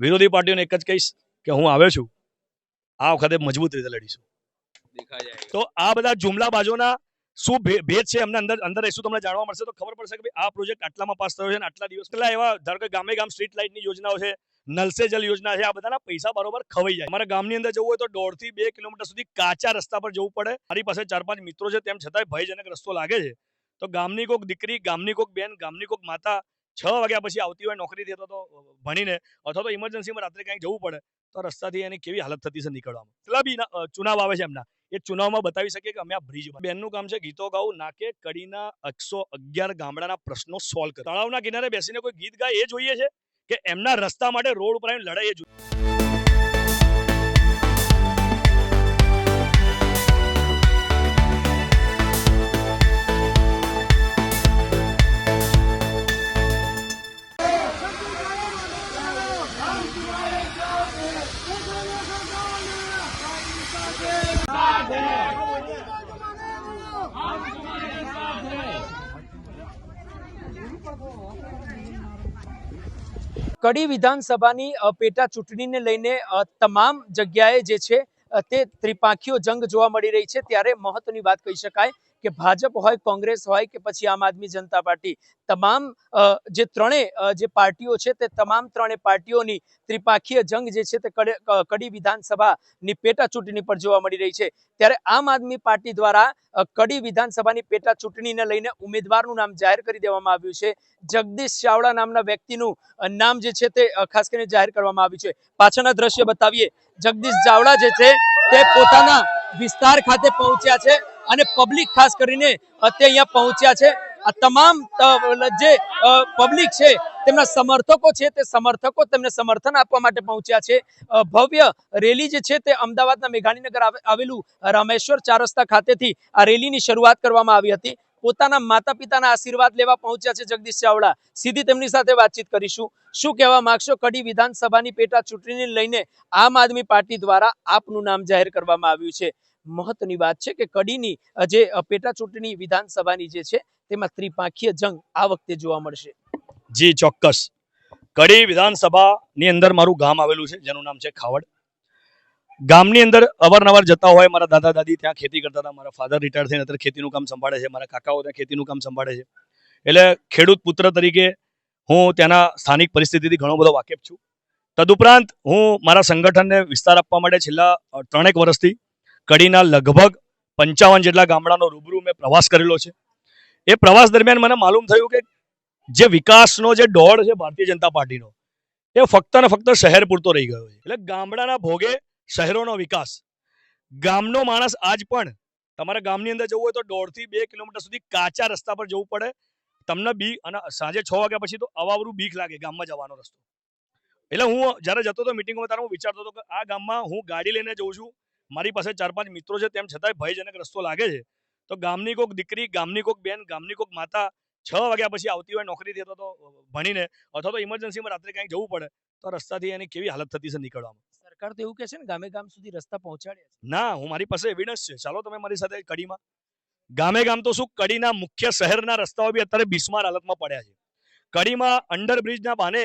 વિરોધી પાર્ટીઓને એક જ કહીશ કે હું આવ્યો છું. આ વખતે મજબૂત રીતે લડીશું તો આ બધા જુમલાબાજોના શું ભે- ભેદ છે એમના અંદર અંદર રહીશું તમને જાણવા મળશે? તો ખબર પડશે કે આ પ્રોજેક્ટ આટલામાં પાસ થયો છે અને આટલા દિવસ પહેલા એવા ધારો કે ગામે ગામ સ્ટ્રીટ લાઇટની યોજનાઓ છે નલ સે જલ યોજના છે આ બધાના પૈસા બરોબર ખવાઈ જાય. અમારા ગામની અંદર જવું હોય તો દોઢથી બે કિલોમીટર સુધી કાચા રસ્તા પર જવું પડે. મારી પાસે ચાર પાંચ મિત્રો છે તેમ છતાંય ભયજનક રસ્તો લાગે છે. તો ગામની કોઈક દીકરી ગામની કોઈક બેન ગામની કોઈક માતા છ વાગ્યા પછી આવતી હોય નોકરીથી અથવા તો ભણીને અથવા તો ઇમરજન્સીમાં રાત્રે ક્યાંક જવું પડે, તો રસ્તાથી એની કેવી હાલત થતી છે નીકળવામાં. એટલા બી ચુનાવ આવે છે એમના. એ ચુનાવમાં બતાવી શકીએ કે અમે આ બ્રિજ બેનનું કામ છે ગીતો ગાવું ના કે કડીના એકસો અગિયાર ગામડાના પ્રશ્નો સોલ્વ કરે તળાવના કિનારે બેસીને કોઈ ગીત ગાય એ જોઈએ છે કે એમના રસ્તા માટે રોડ ઉપર લડાઈ એ જોઈએ. કડી વિધાનસભાની પેટા ચૂંટણીને લઈને તમામ જગ્યાએ જે છે તે ત્રિપાંખીઓ જંગ જોવા મળી રહી છે. ત્યારે મહત્વની વાત કહી શકાય કે ભાજપ હોય, કોંગ્રેસ હોય કે પછી આમ આદમી જનતા પાર્ટી, તમામ જે ત્રણેય જે પાર્ટીઓ છે તે તમામ ત્રણેય પાર્ટીઓની ત્રિપાખીય જંગ જે છે તે કડી વિધાનસભાની પેટા ચૂંટણી પર જોવા મળી રહી છે. ત્યારે આમ આદમી પાર્ટી દ્વારા કડી વિધાનસભાની પેટા ચૂંટણીને લઈને ઉમેદવારનું નામ જાહેર કરી દેવામાં આવ્યું છે. જગદીશ ચાવડા નામના વ્યક્તિનું નામ જે છે તે ખાસ કરીને જાહેર કરવામાં આવ્યું છે. પાછળના દ્રશ્ય બતાવીએ. જગદીશ ચાવડા જે છે તે પોતાના વિસ્તાર ખાતે પહોંચ્યા છે. અને પબ્લિક ખાસ કરીને અત્યારે અહીંયા પહોંચ્યા છે. આ તમામ જે પબ્લિક છે, તેમના સમર્થકો છે, તે સમર્થકો તેમને સમર્થન આપવા માટે પહોંચ્યા છે. ભવ્ય રેલી જે છે તે અમદાવાદના મેઘાણીનગર આવે- આવેલું રામેશ્વર ચાર રસ્તા ખાતેથી આ રેલીની શરૂઆત કરવામાં આવી હતી. પોતાના માતા પિતાના આશીર્વાદ લેવા પહોંચ્યા છે જગદીશ ચાવડા. સીધી તેમની સાથે વાતચીત કરીશું. શું કહેવા માંગશો? કડી વિધાનસભાની પેટા ચૂંટણીને લઈને આમ આદમી પાર્ટી દ્વારા આપનું નામ જાહેર કરવામાં આવ્યું છે. મહત્વની વાત છે કે કડીની જે પેટા ચૂંટણી વિધાનસભાની જે છે, તેમાં ત્રિપાંખીય જંગ આ વખતે જોવા મળશે. જી, ચોક્કસ. કડી વિધાનસભાની અંદર મારું ગામ આવેલું છે, જેનું નામ છે ખાવડ. ગામની અંદર અવારનવાર જતા હોય મારા દાદા, દાદી, ત્યાં ખેતી કરતા હતા. મારા ફાધર રિટાયર થઈને અત્યારે ખેતીનું કામ સંભાળે છે. મારા કાકાઓ ત્યાં ખેતીનું કામ સંભાળે છે. એટલે ખેડૂત પુત્ર તરીકે હું ત્યાંના સ્થાનિક પરિસ્થિતિથી ઘણો બધો વાકેફ છું. તદુપરાંત હું મારા સંગઠનને વિસ્તાર આપવા માટે છેલ્લા ત્રણેક વર્ષથી કડીના લગભગ પંચાવન જેટલા ગામડાનો રૂબરૂ મેં પ્રવાસ કરેલો છે. એ પ્રવાસ દરમિયાન મને માલુમ થયું કે જે વિકાસનો જે દોડ છે ભારતીય જનતા પાર્ટીનો, એ ફક્ત ને ફક્ત શહેર પૂરતો રહી ગયો છે. એટલે ગામડાના ભોગે શહેરોનો વિકાસ. ગામનો માણસ આજ પણ, તમારા ગામની અંદર જવું હોય તો દોઢથી બે કિલોમીટર સુધી કાચા રસ્તા પર જવું પડે. તમને બી, અને સાંજે છ વાગ્યા પછી તો અવાવરું બીક લાગે ગામમાં જવાનો રસ્તો. એટલે હું જ્યારે જતો હતો મિટિંગમાં ત્યારે હું વિચારતો હતો કે આ ગામમાં હું ગાડી લઈને જઉં છું મારી પાસે ચાર પાંચ મિત્રો છે તેમ છતાંય ભયજનક રસ્તો લાગે છે. તો ગામની કોઈક દીકરી ગામની કોઈક બેન ગામની કોઈક માતા છ વાગ્યા પછી આવતી હોય નોકરીથી અથવા તો ભણીને અથવા તો ઇમરજન્સીમાં રાત્રે ક્યાંક જવું પડે તો રસ્તાથી એની કેવી હાલત થતી છે નીકળવામાં? સરકાર તો એવું કહે છે ને ગામે ગામ સુધી રસ્તા પહોંચાડ્યા છે. ના હું મારી પાસે એવિડન્સ છે. ચાલો તમે મારી સાથે કડીમાં. ગામે ગામ તો શું કડીના મુખ્ય શહેરના રસ્તાઓ બી અત્યારે બિસ્માર હાલતમાં પડ્યા છે. કડીમાં અંડરબ્રિજના બહાને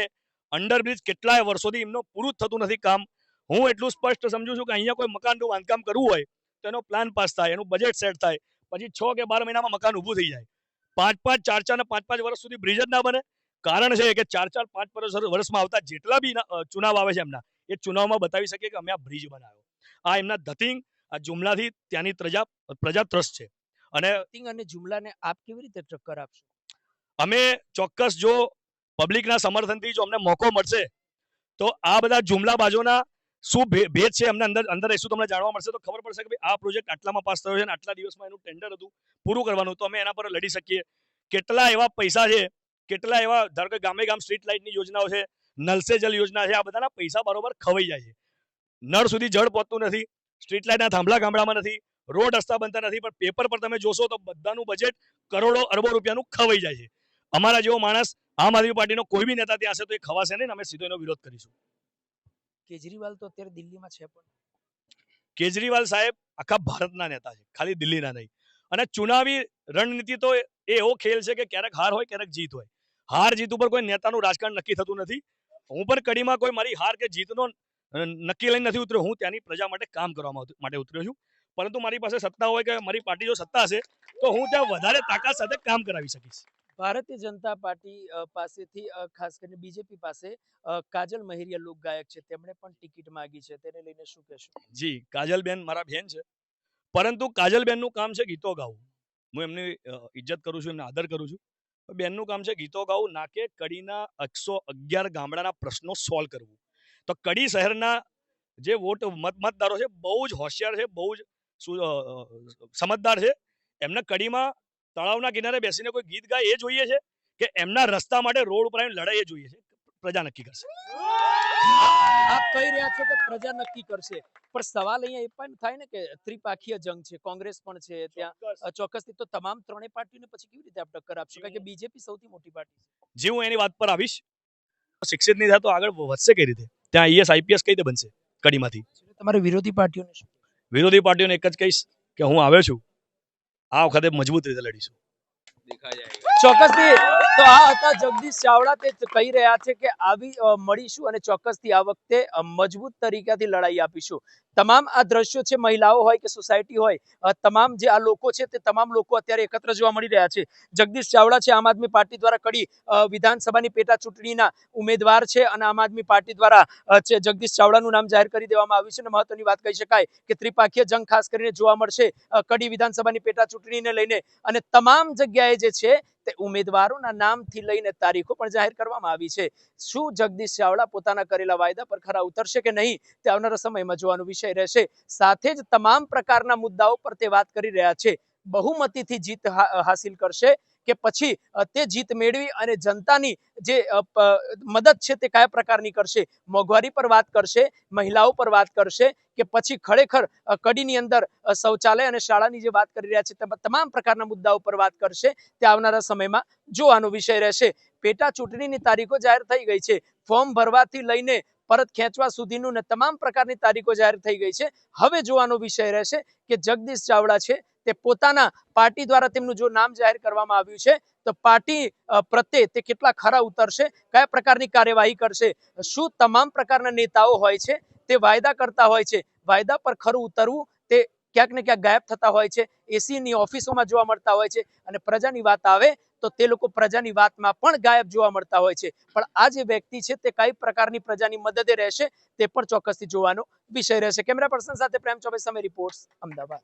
અંડરબ્રિજ કેટલાય વર્ષોથી એમનું પૂરું જ થતું નથી કામ. હું એટલું સ્પષ્ટ સમજુ છું કે અહીંયા કોઈ મકાનનું બાંધકામ કરવું હોય તો એનો પ્લાન પાસ થાય એનું બજેટ સેટ થાય પછી છ કે બાર મહિનામાં મકાન ઊભું થઈ જાય. પાંચ પાંચ ચાર ચાર ને પાંચ પાંચ વર્ષ સુધી બ્રિજ જ ના બને. કારણ છે કે ચાર ચાર પાંચ વર્ષ વર્ષમાં આવતા જેટલા બી ચુનાવ આવે છે એમના એ ચુનાવમાં બતાવી શકીએ કે અમે આ બ્રિજ બનાવ્યો. આ એમના ધતિંગ આ જુમલાથી ત્યાંની પ્રજા પ્રજા ત્રસ્ત છે. અને ટિંગ અને જુમલાને આપ કેવી રીતે ટક્કર આપશો? અમે ચોક્કસ જો પબ્લિકના સમર્થનથી જો અમને મોકો મળશે તો આ બધા જુમલા બાજુના શું ભેદ છે અમને અંદર અંદર રહીશું તમને જાણવા મળશે. તો ખબર પડશે કે આ પ્રોજેક્ટ આટલામાં પાસ થયો છે અને આટલા દિવસમાં એનું ટેન્ડર હતું, પૂરું કરવાનું. તો અમે એના પર લડી શકીએ. કેટલા એવા પૈસા છે, કેટલા એવા, ધારો કે ગામે ગામ સ્ટ્રીટ લાઇટની યોજનાઓ છે, નલસે જલ યોજના છે, આ બધાના પૈસા બરોબર ખવાઈ જાય છે. નળ સુધી જળ પહોંચતું નથી સ્ટ્રીટ લાઇટના થાંભલા ગામડામાં નથી, રોડ રસ્તા બનતા નથી, પણ પેપર પર તમે જોશો તો બધાનું બજેટ કરોડો, અરબો રૂપિયાનું ખવાઈ જાય છે. અમારા જેવો માણસ આમ આદમી પાર્ટીનો કોઈ બી નેતા ત્યાં હશે તો એ ખવાશે નહીં અમે સીધો એનો વિરોધ કરીશું. કેજરીવાલ તો અત્યારે દિલ્હીમાં છે પણ. કેજરીવાલ સાહેબ આખા ભારતના નેતા છે, ખાલી દિલ્હીના નહીં. અને ચુનાવી રણનીતિ તો એ એવો ખેલ છે કે ક્યારેક હાર હોય, ક્યારેક જીત હોય. હાર જીત ઉપર કોઈ નેતાનું રાજકારણ નક્કી થતું નથી. હું પણ કડીમાં કોઈ મારી હાર કે જીતનો નક્કી લઈને નથી ઉતર્યો. હું ત્યાંની પ્રજા માટે કામ કરવા માટે- ઉતર્યો છું. પરંતુ મારી પાસે સત્તા હોય કે મારી પાર્ટી જો સત્તા હશે, તો હું ત્યાં વધારે તાકાત સાથે કામ કરાવી શકીશ. ભારતીય જનતા પાર્ટી પાસેથી ખાસ કરીને બીજેપી પાસે કાજલ મહેરિયા લોક ગાયક છે. તેમણે પણ ટિકિટ માંગી છે. તેને લઈને શું કહેશો? જી, કાજલબેન મારા બેન છે. પરંતુ કાજલબેનનું કામ છે ગીતો ગાવું. હું એમની ઇજ્જત કરું છું, એમને આદર કરું છું. બેનનું કામ છે ગીતો ગાવું, ના કે કડીના એકસો અગિયાર ગામડાના પ્રશ્નો સોલ્વ કરવું. તો કડી શહેરના જે વોટ મત, મતદારો છે, બહુ જ હોશિયાર છે, બહુ જ સમજદાર છે. એમને કડીમાં તળાવના કિનારે બેસીને કોઈ ગીત ગાય એ જોઈએ છે કે એમના રસ્તા માટે રોડ ઉપર આવીને લડાઈ એ જોઈએ છે? પ્રજા નક્કી કરશે. આપ કહી રહ્યા છો કે પ્રજા નક્કી કરશે. પણ સવાલ અહીંયા એ પણ થાય ને કે ત્રિપાખીય જંગ છે કોંગ્રેસ પણ છે ત્યાં ચોક્કસથી તો તમામ ત્રણેય પાર્ટીઓને પછી કેવી રીતે આપ ટક્કર આપશો? કારણ કે બીજેપી સૌથી મોટી પાર્ટી છે. જે હું એની વાત પર આવીશ. શિક્ષિત નહીં થાય તો આગળ વધશે કઈ રીતે? ત્યાં આઈએસ આઈપીએસ કઈ રીતે બનશે કડીમાંથી? તમારે વિરોધી પાર્ટીઓને વિરોધી પાર્ટીઓને એક જ કહીશ કે હું આવ્યો છું. આ વખતે મજબૂત રીતે લડીશું. ચોક્કસથી તો આ હતા જગદીશ ચાવડા. તે કહી રહ્યા છે કે આવી મળીશું અને ચોક્કસથી આ વખતે મજબૂત તરીકે લડાઈ આપીશું. તમામ આ દ્રશ્યો છે, મહિલાઓ હોય કે સોસાયટી હોય તમામ જે આ લોકો છે તે તમામ લોકો અત્યારે એકત્ર જોવા મળી રહ્યા છે. જગદીશ ચાવડા છે, આમ આદમી પાર્ટી દ્વારા કડી વિધાનસભાની પેટા ચૂંટણીના ઉમેદવાર છે અને આમ આદમી પાર્ટી દ્વારા છે જગદીશ ચાવડાનું નામ જાહેર કરી દેવામાં આવ્યું છે અને મહત્વની વાત કહી શકાય કે ત્રિપાખીય જંગ ખાસ કરીને જોવા મળશે કડી વિધાનસભાની પેટા ચૂંટણીને લઈને. અને તમામ જગ્યાએ જે છે તે ઉમેદવારોના નામથી લઈને તારીખો પણ જાહેર કરવામાં આવી છે. શું જગદીશ ચાવડા પોતાના કરેલા વાયદા પર ખરા ઉતરશે કે નહીં તે આવનારા સમયમાં જોવાનો વિષય રહેશે. સાથે જ તમામ પ્રકારના મુદ્દાઓ પર તે વાત કરી રહ્યા છે. બહુમતીથી જીત હાસિલ કરશે. કે પછી તે જીત મેળવી અને જનતાની જે મદદ છે તે કયા પ્રકારની કરશે? મોંઘવારી પર વાત કરશે, મહિલાઓ પર વાત કરશે કે પછી ખરેખર કડીની અંદર શૌચાલય અને શાળાની જે વાત કરી રહ્યા છે તેમાં તમામ પ્રકારના મુદ્દાઓ પર વાત કરશે તે આવનારા સમયમાં જોવાનો વિષય રહેશે. પેટા ચૂંટણીની તારીખો જાહેર થઈ ગઈ છે. ફોર્મ ભરવાથી લઈને પરત ખેંચવા સુધીનું ને તમામ પ્રકારની તારીખો જાહેર થઈ ગઈ છે. હવે જોવાનો વિષય રહેશે કે જગદીશ ચાવડા છે તે પોતાના પાર્ટી દ્વારા તેમનું જો નામ જાહેર કરવામાં આવ્યું છે, તો પાર્ટી પ્રત્યે તે કેટલા ખરા ઉતરશે, કયા પ્રકારની કાર્યવાહી કરશે, શું તમામ પ્રકારના નેતાઓ હોય છે, તે વાયદા કરતા હોય છે, વાયદા પર ખરું ઉતરવું, તે ક્યાંક ને ક્યાંક ગાયબ થતા હોય છે, એસીની ઓફિસોમાં જોવા મળતા હોય છે અને પ્રજાની વાત આવે તો તે લોકો પ્રજાની વાતમાં પણ ગાયબ જોવા મળતા હોય છે. પણ આ જે વ્યક્તિ છે તે કઈ પ્રકારની પ્રજાની મદદે રહેશે તે પણ ચોક્કસથી જોવાનો વિષય રહેશે. કેમેરા પર્સન સાથે પ્રેમ ચોબે, સમય રિપોર્ટ્સ, અમદાવાદ.